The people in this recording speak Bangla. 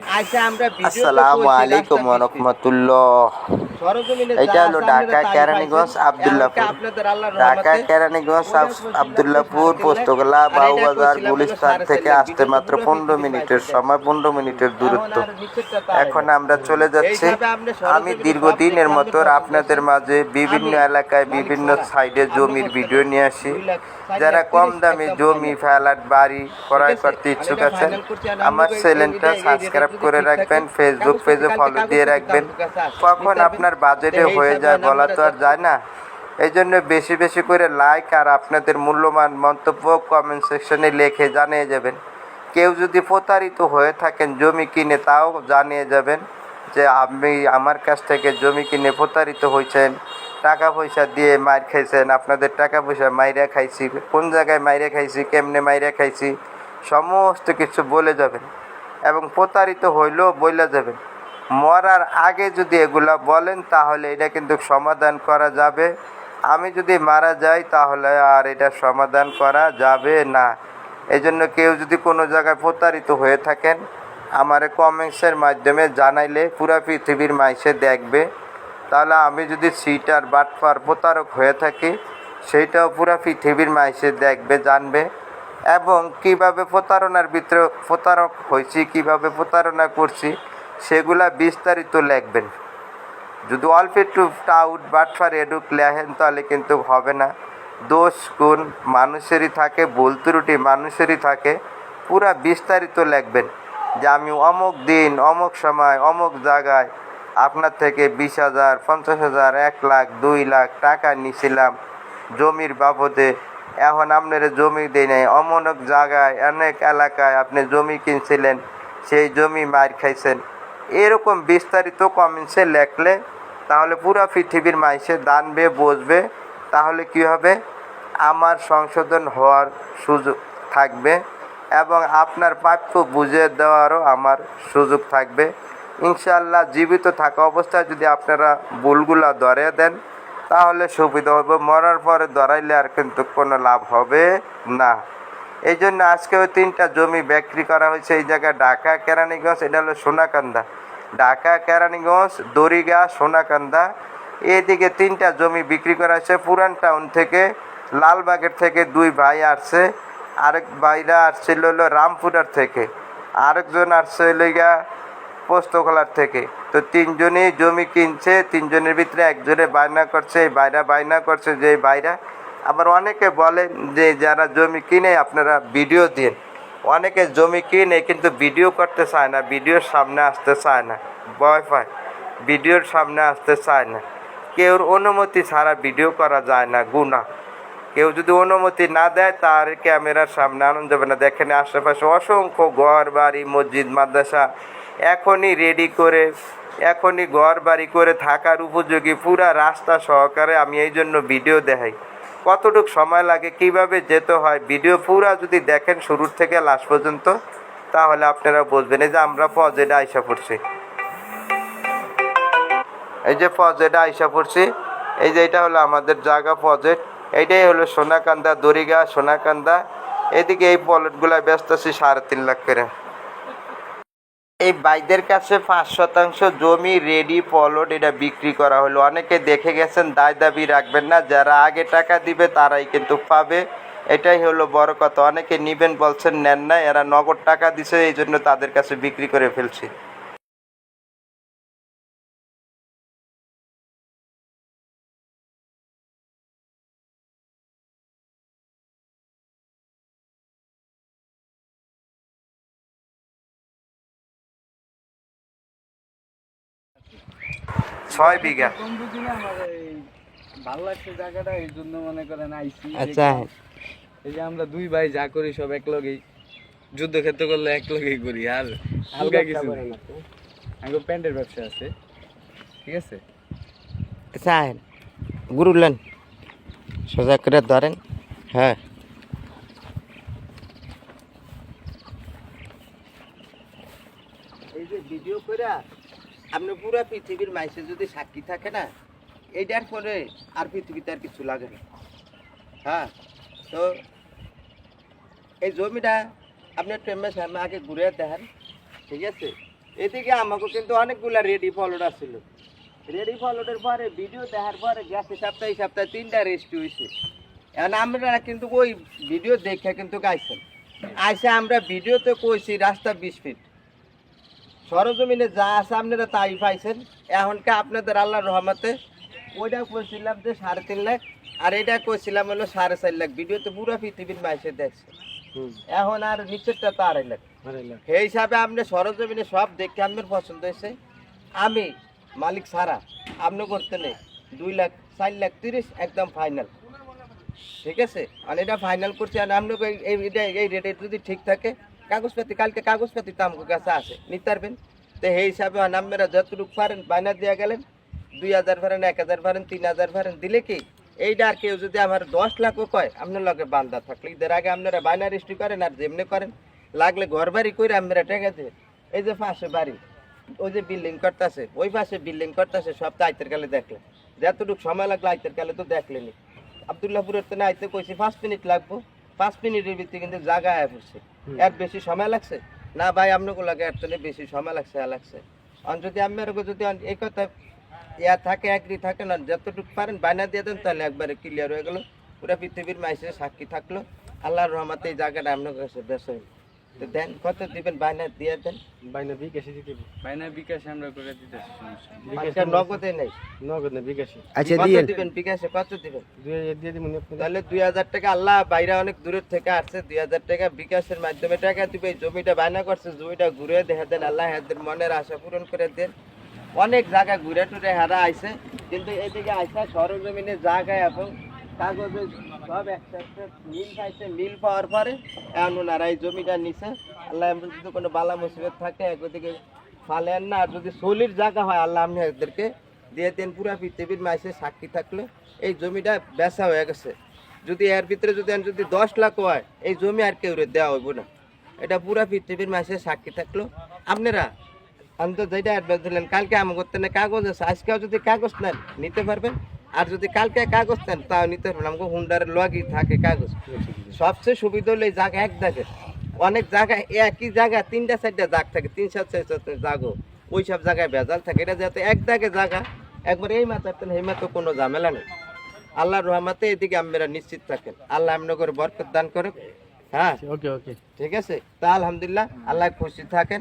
আচ্ছা আসসালামু আলাইকুম রহমতুল্লাহ এটা হলো ঢাকা কেরানীগঞ্জ। আব্দুল্লাহপুর। ঢাকা কেরানীগঞ্জ আব- আব্দুল্লাহপুর পোস্তগোলা বাউবাজার গুলিস্তান থেকে আসতে মাত্র পনেরো মিনিটের সময় পনেরো মিনিটের দূরত্ব। এখন আমরা চলে যাচ্ছি। আমি দীর্ঘদিনের মতো আপনাদের মাঝে বিভিন্ন এলাকায় বিভিন্ন সাইডে জমির ভিডিও নিয়ে আসি। যারা কম দামে জমি। ফ্ল্যাট বাড়ি ক্রয় করতে ইচ্ছুক আছেন আমার চ্যানেলটা এই- সাবস্ক্রাইব করে রাখবেন ফেসবুক পেজে ফলো দিয়ে রাখবেন। কখন আপনার বাজেটে হয়ে যায় বলা তো আর যায় না। এই জন্য বেশি বেশি করে লাইক আর আপনাদের মূল্যবান মন্তব্য কমেন্ট সেকশনে লিখে জানিয়ে যাবেন। কেউ যদি প্রতারিত হয়ে থাকেন জমি কিনে তাও জানিয়ে যাবেন যে আপনি আমার কাছ থেকে জমি কিনে প্রতারিত হয়েছেন টাকা পয়সা দিয়ে মার খাইছেন আপনাদের টাকা পয়সা মাইরা খাইছি কোন জায়গায় মাইরা খাইছি কেমনে মাইরা খাইছি সমস্ত কিছু বলে যাবেন। এবং প্রতারিত হইলেও বইলা যাবেন মরার আগে যদি এগুলা বলেন, তাহলে এটা কিন্তু সমাধান করা যাবে। আমি যদি মারা যাই, তাহলে আর এটা সমাধান করা যাবে না। এই জন্য কেউ যদি কোনো জায়গায় প্রতারিত হয়ে থাকেন, আমার কমেন্টসের মাধ্যমে জানাইলে পুরা পৃথিবীর মাইসে দেখবে। তাহলে আমি যদি সিটার বাটপার প্রতারক হয়ে থাকি, সেইটাও পুরা পৃথিবীর মাইসে দেখবে, জানবে। এবং কীভাবে প্রতারণার ভিতরে প্রতারক হয়েছি, কীভাবে প্রতারণা করছি, সেগুলা বিস্তারিত লিখবেন। যদি অল্প একটু টাউট বাটফার এডুক লেখেন, তাহলে কিন্তু হবে না। দোষ গুণ মানুষেরই থাকে, ভুল ত্রুটি মানুষেরই থাকে। পুরা বিস্তারিত লিখবেন যে আমি অমুক দিন, অমুক সময়, অমুক জায়গায় আপনার থেকে বিশ হাজার, পঞ্চাশ হাজার, এক লাখ, দুই লাখ টাকা নিছিলাম জমির বাবদে এখন আপনার জমি দেয় নাই। অমনক জায়গায়, অনেক এলাকায় আপনি জমি কিনছিলেন, সেই জমি মার খাইছেন। এরকম বিস্তারিত কমেন্টসে লেখলে তাহলে পুরো পৃথিবীর মাইসে দানবে বসবে তাহলে কি হবে? আমার সংশোধন হওয়ার সুযোগ থাকবে এবং আপনার প্রাপ্য বুঝে দেওয়ারও আমার সুযোগ থাকবে। ইনশাআল্লাহ, জীবিত থাকা অবস্থায় যদি আপনারা ভুলগুলা ধরে দেন তাহলে সুবিধা হবে। মরার পরে ধরাইলে আর কিন্তু কোনো লাভ হবে না। এই জন্য আজকে ওই তিনটা জমি বিক্রি করা হয়েছে এই জায়গায় ঢাকা, কেরানীগঞ্জ, এটা হলো সোনাকান্দা। ঢাকা, কেরানীগঞ্জ, দড়িগা, সোনাকান্দা, এদিকে তিনটা জমি বিক্রি করা হয়েছে। পুরান টাউন থেকে লালবাগের থেকে দুই ভাই আসছে। আরেক ভাইরা আসছিল হলো রামপুরার থেকে। আরেকজন আসছে হলো গিয়া পোস্তখোলার থেকে। তো তিনজনই জমি কিনছে, তিনজনের ভিতরে একজনে বায়না করছে, এই বাইরা বায়না করছে যে বাইরা আবার অনেকে বলেন যে, যারা জমি কিনে, আপনারা ভিডিও দিন। অনেকে জমি কিনে, কিন্তু ভিডিও করতে চায় না, ভিডিওর সামনে আসতে চায় না, ভয় পায়, ভিডিওর সামনে আসতে চায় না। কেউর অনুমতি ছাড়া ভিডিও করা যায় না গুণা কেউ যদি অনুমতি না দেয়, তার ক্যামেরার সামনে আনন্দ যাবে না। দেখেন আশেপাশে অসংখ্য ঘর বাড়ি মসজিদ, মাদ্রাসা এখনই রেডি করে, এখনই ঘর বাড়ি করে থাকার উপযোগী পুরা রাস্তা সহকারে আমি এই জন্য ভিডিও দেখাই। কতটুক সময় লাগে, কীভাবে যেতে হয় ভিডিও পুরা যদি দেখেন শুরুর থেকে লাস্ট পর্যন্ত, তাহলে আপনারা বুঝবেন। এই যে আমরা পজেটা আইসা পড়ছি। এই যে পজেটা আইসা পড়ছি, এই যে এটা হলো আমাদের জায়গা পজেট এইটাই হলো সোনাকান্দা দরিগা সোনাকান্দা। এদিকে এই পলটগুলা ব্যস্ত আছি সাড়ে তিন লাখ করে। এই বাইদের কাছে পাঁচ শতাংশ জমি, রেডি, পলট, এটা বিক্রি করা হলো। অনেকে দেখে গেছেন, দায় দাবি রাখবেন না। যারা আগে টাকা দিবে, তারাই কিন্তু পাবে। এটাই হলো বড় কথা। অনেকে নিবেন, বলছেন, নেন না এরা নগদ টাকা দিছে এই জন্য তাদের কাছে বিক্রি করে ফেলছি। ছয় বিঘা। কম আমার এই ভালো লাগছে জায়গাটা এই জন্য মনে করেন আইসি। আচ্ছা। এই যে আমরা দুই ভাই যা করি সব এক লগেই যুদ্ধক্ষেত্র করলে এক লগেই করি আর হালকা কিছু প্যান্টের ব্যবসা আছে ঠিক আছে? গুরুলেন সোজা করে ধরেন হ্যাঁ। এই যে ভিডিও করে আপনি পুরো পৃথিবীর মাইসে যদি সাক্ষী থাকে না, এইটার পরে আর পৃথিবীতে আর কিছু লাগে না। হ্যাঁ তো এই জমিটা আপনি প্রেমের সামনে আগে ঘুরে দেখেন, ঠিক আছে? এদিকে আমাকে কিন্তু অনেকগুলা রেডি ফলোড ছিল রেডি ফলোডের পরে ভিডিও দেখার পরে গেছে সপ্তাহে সপ্তাহে তিনটা রেস্ট হয়েছে এখন আমরা কিন্তু ওই ভিডিও দেখে কিন্তু গাইছেন। আইসে আমরা ভিডিওতে কইছি রাস্তা বিশ ফিট সরজমিনে যা আছে আপনারা তাই পাইছেন। এখনকে আপনাদের আল্লাহ রহমতে ওইটা কইছিলাম যে সাড়ে তিন লাখ আর এটা কইছিলাম হলো সাড়ে চার লাখ। ভিডিওতে পুরো পৃথিবীর মাইসে দেখছে। এখন আর নিচেরটা তো আড়াই লাখ। সেই হিসাবে আপনি সরজমিনে সব দেখে আপনার পছন্দ হয়েছে। আমি মালিক সারা আপনি করতে নেই। দুই লাখ চার লাখ তিরিশ একদম ফাইনাল ঠিক আছে? আর এটা ফাইনাল করছি আর আপনি এই- এই এই রেটে যদি ঠিক থাকে কাগজপাতি কালকে কাগজপাতি তো আমার কাছে আছে, নিতে পারবেন? তো সেই হিসাবে আপনারা যতটুকু পারেন বাইনার দিয়ে গেলেন, দুই হাজার পারেন, এক হাজার পারেন, তিন হাজার পারেন, দিলে কি এইটা আর কেউ যদি আমার দশ লাখও কয়, আপনার লগে বান্দা থাকলে। ঈদের আগে আপনারা বাইনার রেজিস্ট্রি করেন আর যেমনি করেন, লাগলে ঘর বাড়ি করে আপনারা টেকা দেন। এই যে পাশে বাড়ি, ওই যে বিল্ডিং করতেছে, ওই পাশে বিল্ডিং করতেছে, সব তো আইতের কালে দেখলে যতটুকু সময় লাগল আইতের কালে তো দেখলেনি আবদুল্লাহপুরের তো না আইতে কইছি, পাঁচ মিনিট লাগবো। পাঁচ মিনিটের ভিত্তি কিন্তু জায়গা আয় এর বেশি সময় লাগছে? না ভাই আপনাকে লাগে এর বেশি সময় লাগছে, আর লাগছে। অন যদি আমি যদি এই কথা ইয়া থাকে একরি থাকে না, যতটুকু পারেন, বায়না দিয়ে দেন, তাহলে একবারে ক্লিয়ার হয়ে গেল। পুরো পৃথিবীর মাইসে সাক্ষী থাকল। আল্লাহর রহমতে এই জায়গাটা আপনার কাছে বেশ হইল। তো দেন কত দিবেন? বায়না দিয়ে দেন। বাইনা বিকাশ আমরা করে দিতেছি সমস্যা নেই। মানুষের নগদে নেই। আচ্ছা দিয়ে দিবেন বিকাশে? কত দিবেন? তাহলে দুই হাজার টাকা আল্লাহ বাইরে অনেক দূরের থেকে আসছে। দুই হাজার টাকা বিকাশের মাধ্যমে টাকা দিবে। জমিটা বায়না করছে জমিটা ঘুরে দেখা দেন। আল্লাহ হাতের মনের আশা পূরণ করে দেন। অনেক জায়গা ঘুরে টুরে হারা আইছে। কিন্তু এদিকে আইসা সরজমিনে জায়গায় এবং কাগজে সব একটা একটা মিল পাইছে মিল পাওয়ার পরে এখন ওনারা এই জমিটা নিছে। আল্লাহ যদি কোনো বালা মুসিবত থাকে, একদিকে ফালেন না, আর যদি সলির জায়গা হয়, আল্লাহ আপনি এদেরকে দিয়ে দেন, পুরা পৃথিবীর মাইসে সাক্ষী থাকলে এই জমিটা বেচা হয়ে গেছে। যদি এর ভিতরে যদি যদি দশ লাখ হয়, এই জমি আর কেউ দেওয়া হইব না। এটা পুরা পৃথিবীর মাসে সাক্ষী থাকল। আপনারা আমি তো যেটা অ্যাডভান্স দিলেন, কালকে আমি করতে না, কাগজ আছে, আজকেও যদি কাগজ নেন, নিতে পারবেন। আর যদি কালকে কাগজ নেন তাও নিতে পারবেন আমাকে হুন্ডারের লগই থাকে কাগজ। সবচেয়ে সুবিধা হলো এই জায়গা এক দাগের অনেক জায়গায় একই জায়গা তিনটা চারটা দাগ থাকে। তিন সাত চার জাগো ওই সব জায়গায় ভেজাল থাকে। এটা যাতে এক দাগে জায়গা একবার এই মাথার তেন এই মাথা কোনো ঝামেলা নেই। আল্লাহর রহমাতে এদিকে আপনারা নিশ্চিত থাকেন। আল্লাহ আপনার করে বরকত দান করে হ্যাঁ? ওকে ওকে ঠিক আছে? তা আলহামদুলিল্লাহ আল্লাহ খুশি থাকেন।